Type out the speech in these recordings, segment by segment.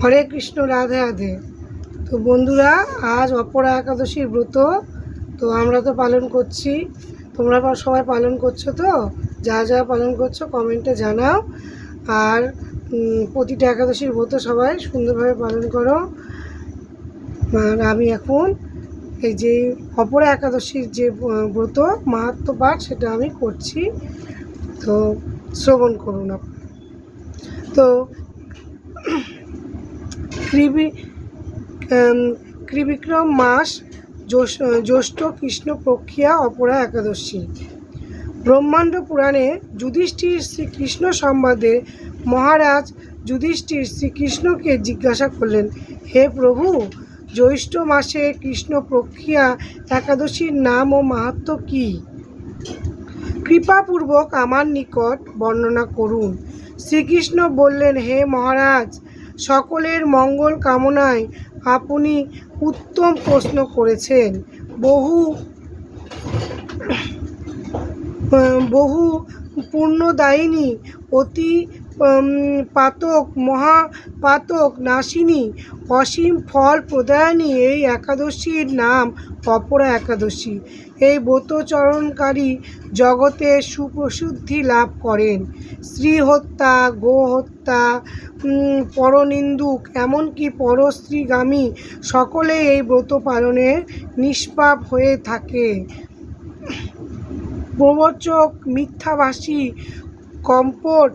হরে কৃষ্ণ, রাধে রাধে। তো বন্ধুরা, আজ অপরা একাদশীর ব্রত, তো আমরা তো পালন করছি। তোমরা সবাই পালন করছ তো? যা যা পালন করছ, কমেন্টে জানাও। আর প্রতিটা একাদশীর ব্রত সবাই সুন্দরভাবে পালন করো। আর আমি এখন এই যে অপরা একাদশীর যে ব্রত মাহাত্ম পাঠ, সেটা আমি করছি। তো শ্রবণ করুন তো উম, ত্রিবিক্রম মাস জ্যৈষ- জ্যৈষ্ঠ কৃষ্ণ প্রক্রিয়া অপরা একাদশী। ব্রহ্মাণ্ড পুরাণে যুধিষ্ঠির শ্রীকৃষ্ণ সম্বাদে মহারাজ যুধিষ্ঠির শ্রীকৃষ্ণকে জিজ্ঞাসা করলেন হে প্রভু জ্যৈষ্ঠ মাসে কৃষ্ণ প্রক্রিয়া একাদশীর নাম ও মাহাত্ম্য কী? কৃপাপূর্বক আমার নিকট বর্ণনা করুন। শ্রীকৃষ্ণ বললেন হে মহারাজ সকলের মঙ্গল কামনায় আপনি উত্তম প্রশ্ন করেছেন। বহু বহু পূর্ণদায়িনী অতি পাতক মহাপাতক নাশিনী অসীম ফল প্রদায়নী, এই একাদশীর নাম অপরা একাদশী। এই ব্রতচরণকারী জগতে সুপ্রসিদ্ধি লাভ করেন। স্ত্রী হত্যা গো হত্যা পরনিন্দুক, এমনকি পরস্ত্রীগামী সকলে এই ব্রত পালনে নিষ্পাপ হয়ে থাকে। প্রবচক মিথ্যাভাষী, কম্পট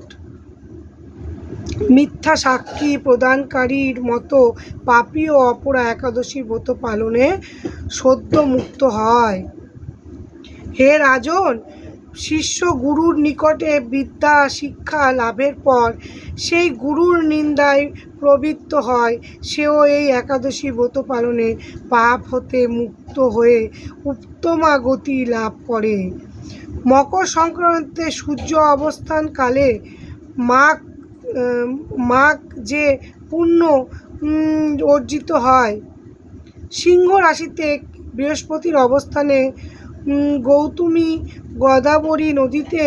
মিথ্যা সাক্ষী প্রদানকারীর মতো পাপী ও অপরা একাদশী ব্রত পালনে সদ্য মুক্ত হয়। হে রাজন, শিষ্য গুরুর নিকটে বিদ্যা শিক্ষা লাভের পর সেই গুরুর নিন্দায় প্রবৃত্ত হয়। সেও এই একাদশী ব্রত পালনে পাপ হতে মুক্ত হয়ে উত্তমা গতি লাভ করে। মকর সংক্রান্তে সূর্য অবস্থানকালে মাঘ মাঘ যে পুণ্য অর্জিত হয়, সিংহ রাশিতে বৃহস্পতির অবস্থানে গৌতমী গোদাবরী নদীতে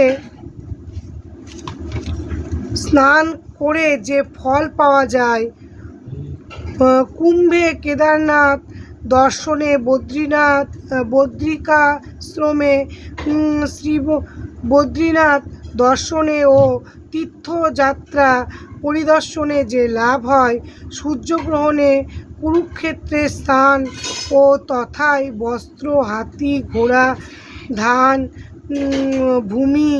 স্নান করে যে ফল পাওয়া যায় কুম্ভে কেদারনাথ, দর্শনে বদ্রীনাথ বদ্রিকাশ্রমে শ্রী বদ্রীনাথ দর্শনে ও তীর্থযাত্রা পরিদর্শনে যে লাভ হয়, সূর্যগ্রহণে কুরুক্ষেত্রে স্থান ও তথায় বস্ত্র, হাতি, ঘোড়া, ধান ভূমি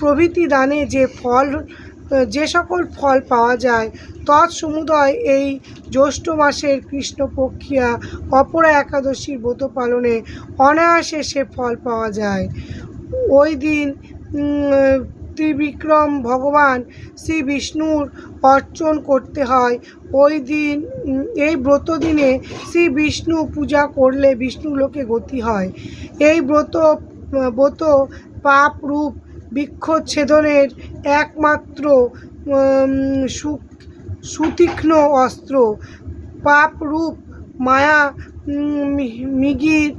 প্রভৃতি দানে যে ফল, যে সকল ফল পাওয়া যায়, তৎসমুদয় এই জ্যৈষ্ঠ মাসের কৃষ্ণপক্ষিয়া অপরা একাদশীর ব্রত পালনে অনায়াসে সে ফল পাওয়া যায়। ওই দিন ত্রিবিক্রম ভগবান শ্রী বিষ্ণুর অর্চন করতে হয়। ওই দিন, এই ব্রত দিনে শ্রী বিষ্ণু পূজা করলে বিষ্ণু লোকে গতি হয়। এই ব্রত ব্রত পাপ রূপ বৃক্ষচ্ছেদনের একমাত্র সুতীক্ষ্ণ অস্ত্র। পাপ রূপ মায়া মিগির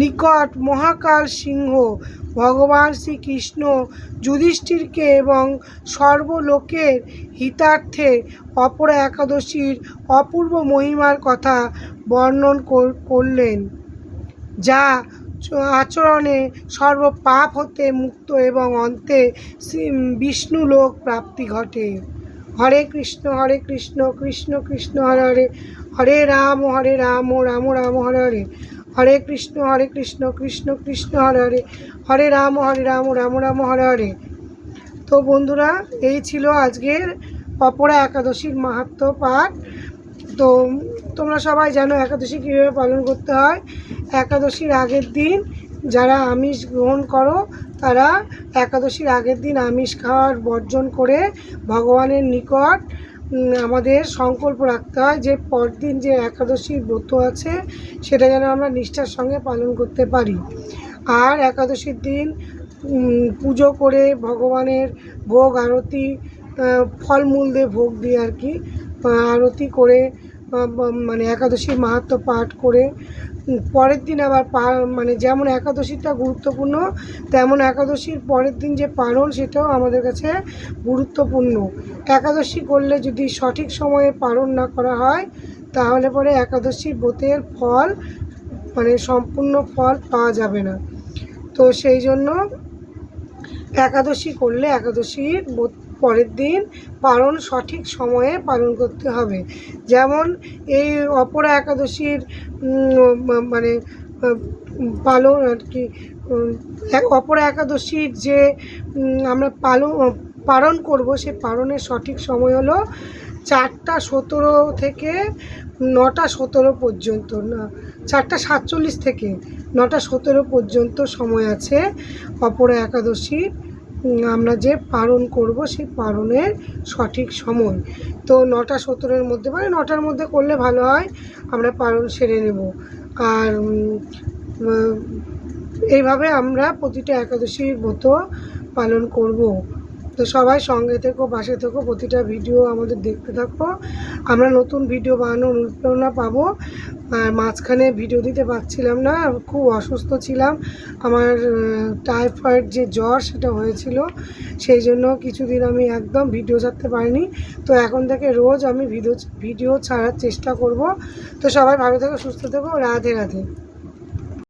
নিকট মহাকাল সিংহ। ভগবান শ্রীকৃষ্ণ যুধিষ্ঠিরকে এবং সর্বলোকের হিতার্থে অপরা একাদশীর অপূর্ব মহিমার কথা বর্ণন কর- করলেন, যা আচরণে সর্ব পাপ হতে মুক্ত এবং অন্তে বিষ্ণু লোক প্রাপ্তি ঘটে। হরে কৃষ্ণ হরে কৃষ্ণ কৃষ্ণ কৃষ্ণ, হরে হরে হরে রাম হরে রাম রাম রাম, হরে হরে। হরে কৃষ্ণ হরে কৃষ্ণ কৃষ্ণ কৃষ্ণ, হরে হরে। হরে রাম হরে রাম রাম রাম, হরে হরে। তো বন্ধুরা, এই ছিল আজকের অপরা একাদশীর মাহাত্ম পাঠ। তো তোমরা সবাই জানো একাদশী কীভাবে পালন করতে হয়। একাদশীর আগের দিন যারা আমিষ গ্রহণ করো, তারা একাদশীর আগের দিন আমিষ খাওয়ার বর্জন করে ভগবানের নিকট আমাদের সংকল্প রাখতে হয় যে পরদিন যে একাদশীর ব্রত আছে, সেটা যেন আমরা নিষ্ঠার সঙ্গে পালন করতে পারি। আর একাদশীর দিন পুজো করে ভগবানের ভোগ, আরতি ফলমূল দিয়ে ভোগ দিয়ে আর কি আরতি করে মানে একাদশীর মাহাত্ম্য পাঠ করে পরের দিন আবার মানে যেমন একাদশীটা গুরুত্বপূর্ণ, তেমন একাদশীর পরের দিন যে পালন সেটাও আমাদের কাছে গুরুত্বপূর্ণ। একাদশী করলে যদি সঠিক সময়ে পালন না করা হয়, তাহলে পরে একাদশীর ব্রতের ফল মানে সম্পূর্ণ ফল পাওয়া যাবে না। তো সেই জন্য একাদশী করলে একাদশীর পরের দিন পালন সঠিক সময়ে পালন করতে হবে। যেমন এই অপরা একাদশীর মানে পালন আর কি অপরা একাদশীর যে আমরা পালন পালন করব সে পালনের সঠিক সময় হলো চারটা সতেরো থেকে নটা সতেরো পর্যন্ত, না, চারটা সাতচল্লিশ থেকে নটা সতেরো পর্যন্ত সময় আছে অপরা একাদশী। আমরা যে পালন করব সেই পালনের সঠিক সময়। তো নটা সতেরোর মধ্যে মানে নটার মধ্যে করলে ভালো হয়, আমরা পালন সেরে নেব। আর এইভাবে আমরা প্রতিটা একাদশীর মতো পালন করব। তো সবাই সঙ্গে থেকো, পাশে থেকো, প্রতিটা ভিডিও আমাদের দেখতে থাকো। আমরা নতুন ভিডিও বানানোর অনুপ্রেরণা পাবো। আর মাঝখানে ভিডিও দিতে পারছিলাম না, খুব অসুস্থ ছিলাম। আমার টাইফয়েড যে জ্বর সেটা হয়েছিল, সেই জন্য কিছুদিন আমি একদম ভিডিও ছাড়তে পারিনি। তো এখন থেকে রোজ আমি ভিডিও ভিডিও ছাড়ার চেষ্টা করব। তো সবাই ভালো থেকো, সুস্থ থেকো, রাধে রাধে।